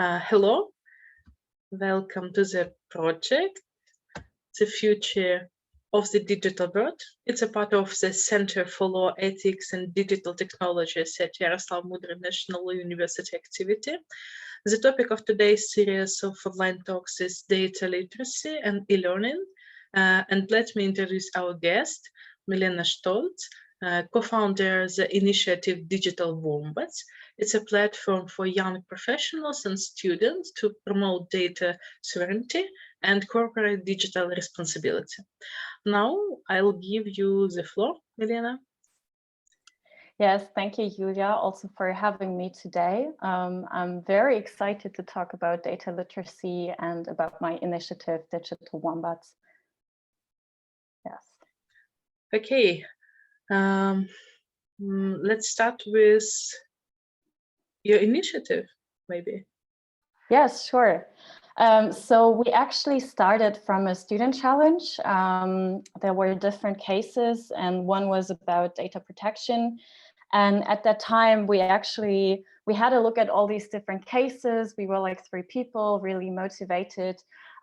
Uh, hello, welcome to the project, The Future of the Digital World. It's a part of the Center for Law, Ethics and Digital Technologies at Yaroslav Mudry National University activity. The topic of today's series of online talks is data literacy and e-learning. Uh, and let me introduce our guest, Milena Stolz, uh, co-founder of the initiative Digital Wombats. It's a platform for young professionals and students to promote data sovereignty and corporate digital responsibility. Now I'll give you the floor, Milena. Yes, thank you, Julia, also for having me today. Um, I'm very excited to talk about data literacy and about my initiative, Digital Wombats. Yes. Okay, um, mm, let's start with your initiative, maybe. Yes, sure. Um, so we actually started from a student challenge. Um, there were different cases and one was about data protection. And at that time, we actually, we had a look at all these different cases. We were like three people really motivated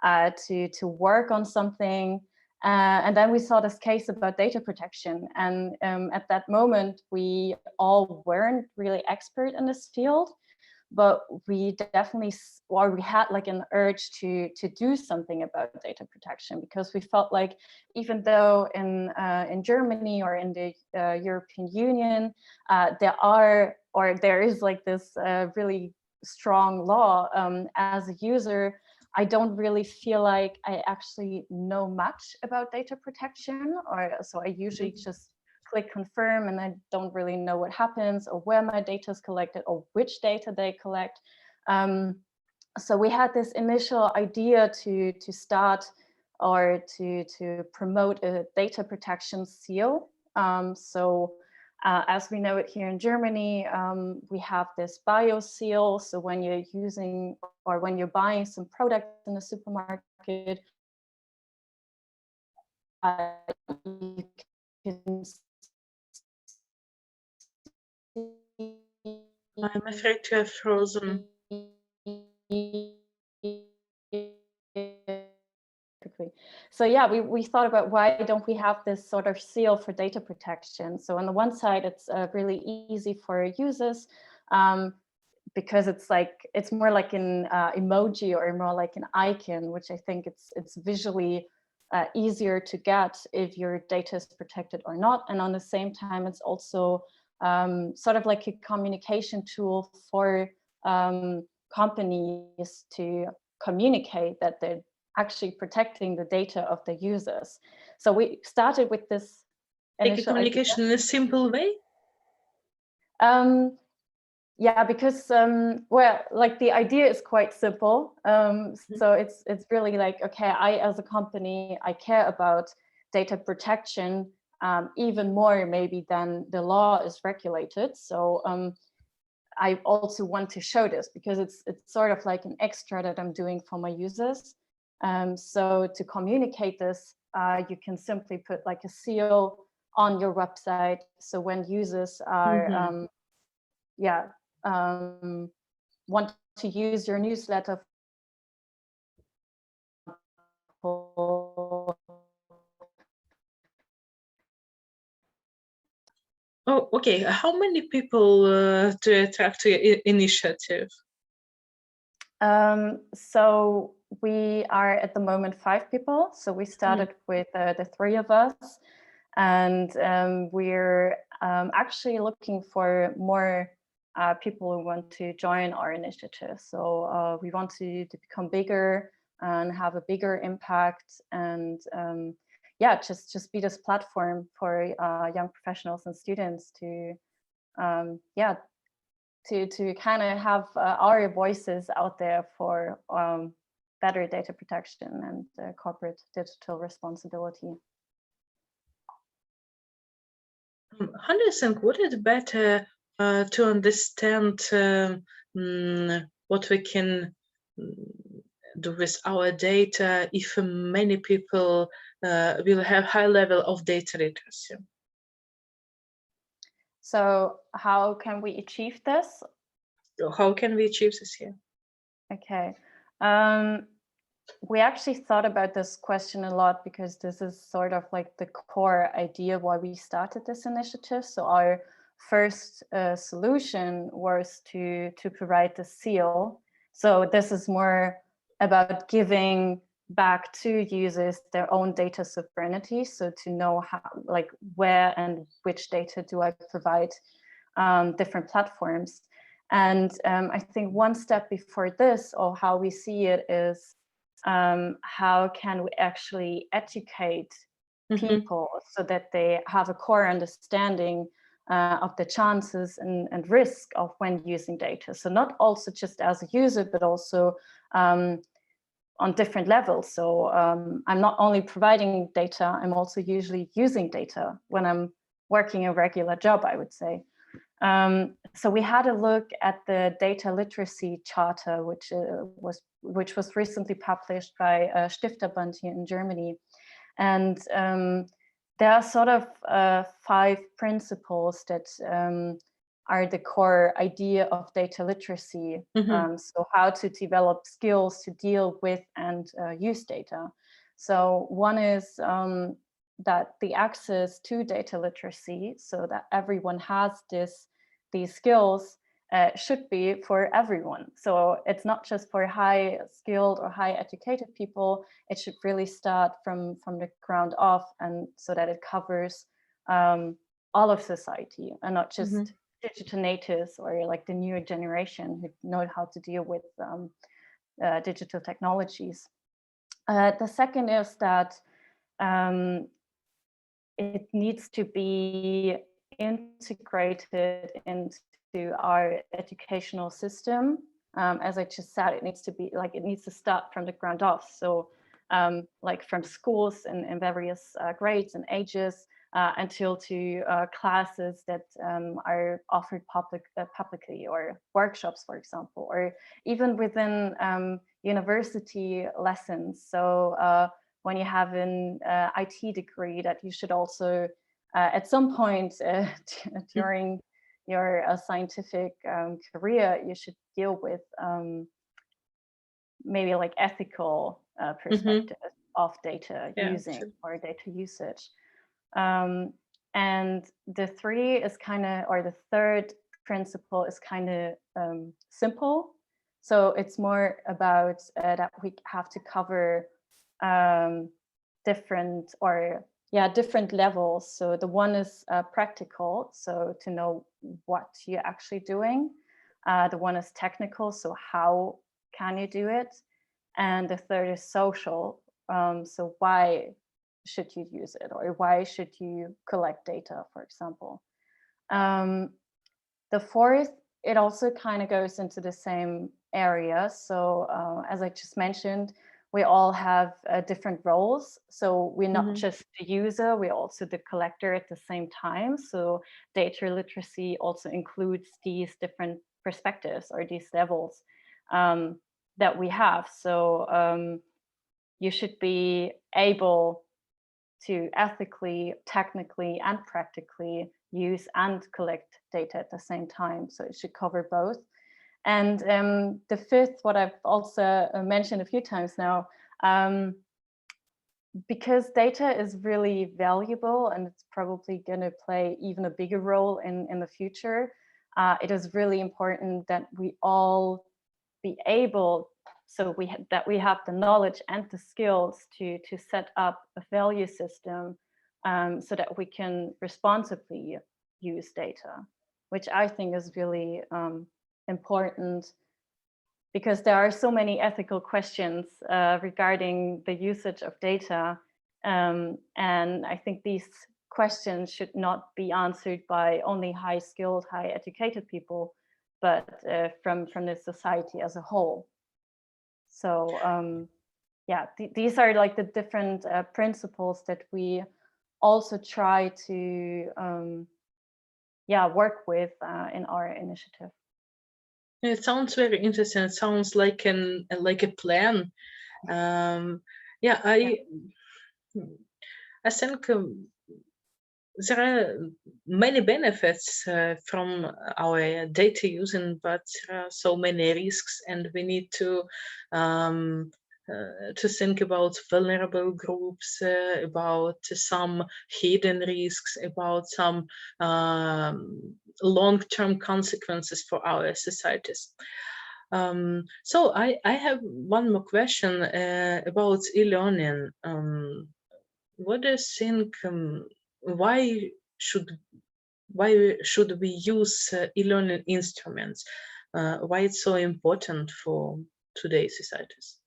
uh, to, to work on something. Uh, and then we saw this case about data protection. And um, at that moment, we all weren't really expert in this field, but we definitely, or we had like an urge to, to do something about data protection because we felt like even though in, uh, in Germany or in the uh, European Union, uh, there are, or there is like this uh, really strong law um, as a user, I don't really feel like I actually know much about data protection, or so I usually just click confirm and I don't really know what happens or where my data is collected or which data they collect. Um, so we had this initial idea to to start or to to promote a data protection seal. Um, so uh, as we know it here in Germany, um, we have this bio seal. So when you're using or when you're buying some product in the supermarket, uh, you can I'm afraid to have frozen. So yeah, we, we thought about why don't we have this sort of seal for data protection? So on the one side, it's uh, really easy for users um, because it's like it's more like an uh, emoji or more like an icon, which I think it's it's visually uh, easier to get if your data is protected or not. And on the same time, it's also um, sort of like a communication tool for um, companies to communicate that they're actually protecting the data of the users. So we started with this a communication idea. in a simple way? Um, yeah, because um, well, like the idea is quite simple. Um, mm -hmm. So it's it's really like okay, I as a company I care about data protection um, even more maybe than the law is regulated. So um, I also want to show this because it's it's sort of like an extra that I'm doing for my users. Um, so to communicate this, uh, you can simply put like a seal on your website. So when users are, mm -hmm. yeah, um, want to use your newsletter Oh, okay. How many people uh, to attract to your initiative? Um, so we are at the moment five people. So we started mm. with uh, the three of us and um, we're um, actually looking for more uh, people who want to join our initiative. So uh, we want to, to become bigger and have a bigger impact and um, yeah, just just be this platform for uh, young professionals and students to, um, yeah, to to kind of have uh, our voices out there for um, better data protection and uh, corporate digital responsibility. Um, how do you think would it better uh, to understand um, mm, what we can mm, do with our data if many people uh, will have high level of data literacy. So how can we achieve this? How can we achieve this here? Okay. Um, we actually thought about this question a lot because this is sort of like the core idea why we started this initiative. So our first uh, solution was to to provide the seal. So this is more about giving back to users their own data sovereignty. So to know how, like where and which data do I provide um, different platforms. And um, I think one step before this, or how we see it, is um, how can we actually educate Mhm. people so that they have a core understanding uh, of the chances and, and risk of when using data. So not also just as a user, but also um, on different levels. So um, I'm not only providing data, I'm also usually using data when I'm working a regular job, I would say. Um, so we had a look at the data literacy charter, which uh, was which was recently published by uh, Stifterbund here in Germany, and um, there are sort of uh, five principles that um, are the core idea of data literacy. Mhm. Um, so how to develop skills to deal with and uh, use data. So one is um, that the access to data literacy, so that everyone has this these skills, uh, should be for everyone. So it's not just for high skilled or high educated people. It should really start from from the ground off, and so that it covers um, all of society and not just Mhm. digital natives or like the newer generation who know how to deal with um, uh, digital technologies. Uh, the second is that um, it needs to be integrated into our educational system. Um, as I just said, it needs to be like it needs to start from the ground off. So, um, like from schools and, and various uh, grades and ages uh, until to uh, classes that um, are offered public uh, publicly or workshops, for example, or even within um, university lessons. So uh, when you have an uh, IT degree, that you should also uh, at some point uh, during your uh, scientific um, career, you should deal with um, maybe like ethical uh, perspective of data Yeah, using sure. or data usage. Um, and the three is kind of, or the third principle is kind of um, simple. So it's more about uh, that we have to cover um, different or yeah different levels. So the one is uh, practical, so to know what you're actually doing. Uh, the one is technical, so how can you do it? And the third is social. Um, so why should you use it or why should you collect data, for example? Um, the fourth, it also kind of goes into the same area. So uh, as I just mentioned, we all have uh, different roles. So we're not Mhm. just the user, we're also the collector at the same time. So data literacy also includes these different perspectives or these levels um, that we have. So um, you should be able to ethically, technically, and practically use and collect data at the same time. So it should cover both. And um, the fifth, what I've also uh, mentioned a few times now, um, because data is really valuable and it's probably going to play even a bigger role in, in the future, uh, it is really important that we all be able so we that we have the knowledge and the skills to to set up a value system um, so that we can responsibly use data, which I think is really um, important because there are so many ethical questions uh, regarding the usage of data. Um, and I think these questions should not be answered by only high skilled, high educated people, but uh, from, from the society as a whole. So um, yeah, th- these are like the different uh, principles that we also try to um, yeah work with uh, in our initiative. It sounds very interesting. It sounds like an like a plan. Um, yeah, I I think um, there are many benefits uh, from our data using, but there are so many risks, and we need to um, uh, to think about vulnerable groups, uh, about some hidden risks, about some um, long-term consequences for our societies. Um, so I, I have one more question uh, about e-learning. Um, what do you think? Um, why should why should we use uh, e-learning instruments? Uh, why it's so important for today's societies?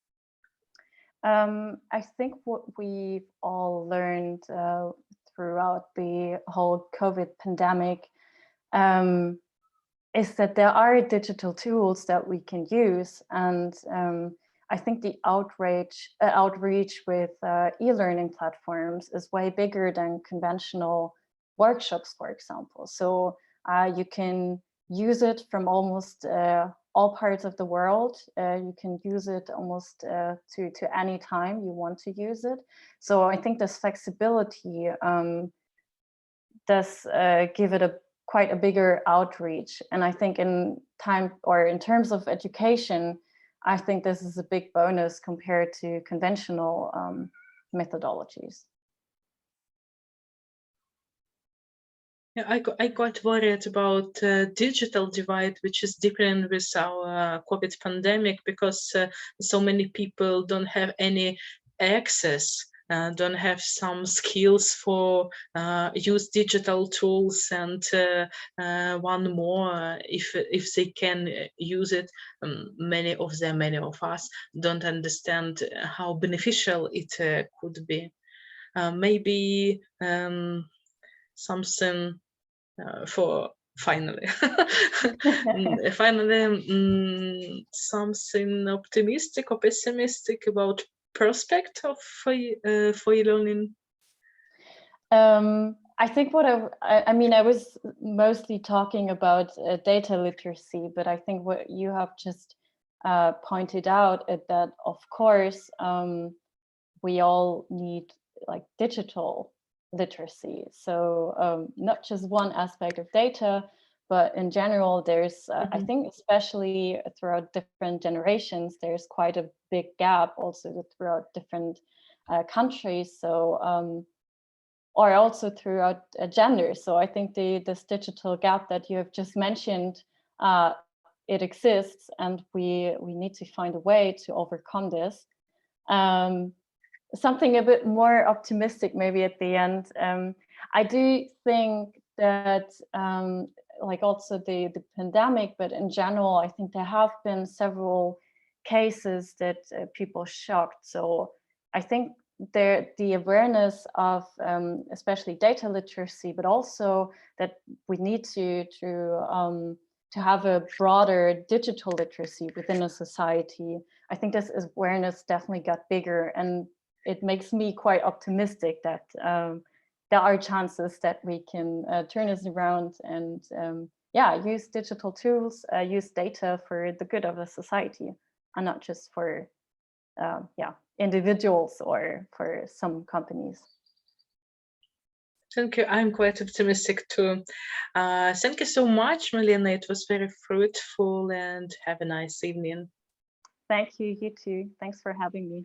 Um, I think what we've all learned uh, throughout the whole COVID pandemic um, is that there are digital tools that we can use. And um, I think the outreach, uh, outreach with uh, e-learning platforms is way bigger than conventional workshops, for example. So uh, you can use it from almost uh, all parts of the world. Uh, you can use it almost uh, to, to any time you want to use it. So I think this flexibility um, does give it a quite a bigger outreach. And I think in time or in terms of education, I think this is a big bonus compared to conventional um, methodologies. Yeah, I, I got worried about uh, digital divide, which is different with our uh, COVID pandemic because uh, so many people don't have any access uh, don't have some skills for uh, use digital tools and uh, one more if if they can use it. Um, many of them many of us don't understand how beneficial it could be. Maybe um, something for finally mm, finally um, something optimistic or pessimistic about prospect of for, uh, for e-learning? Um, I think what I, I mean, I was mostly talking about uh, data literacy, but I think what you have just uh, pointed out is that, of course, um, we all need like digital literacy. So um, not just one aspect of data, but in general, there's, uh, mm -hmm. I mm-hmm. think, especially throughout different generations, there's quite a big gap also throughout different uh, countries. So, um, or also throughout uh, gender. So I think the this digital gap that you have just mentioned, uh, it exists, and we we need to find a way to overcome this. Um, something a bit more optimistic, maybe at the end. Um, I do think that um, like also the, the pandemic, but in general, I think there have been several cases that uh, people shocked. So I think there the awareness of um, especially data literacy, but also that we need to to um, to have a broader digital literacy within a society. I think this awareness definitely got bigger, and it makes me quite optimistic that um, there are chances that we can uh, turn this around and um, yeah, use digital tools, uh, use data for the good of the society and not just for uh, yeah individuals or for some companies. Thank you. I'm quite optimistic too. Uh, thank you so much, Melina. It was very fruitful and have a nice evening. Thank you. You too. Thanks for having me.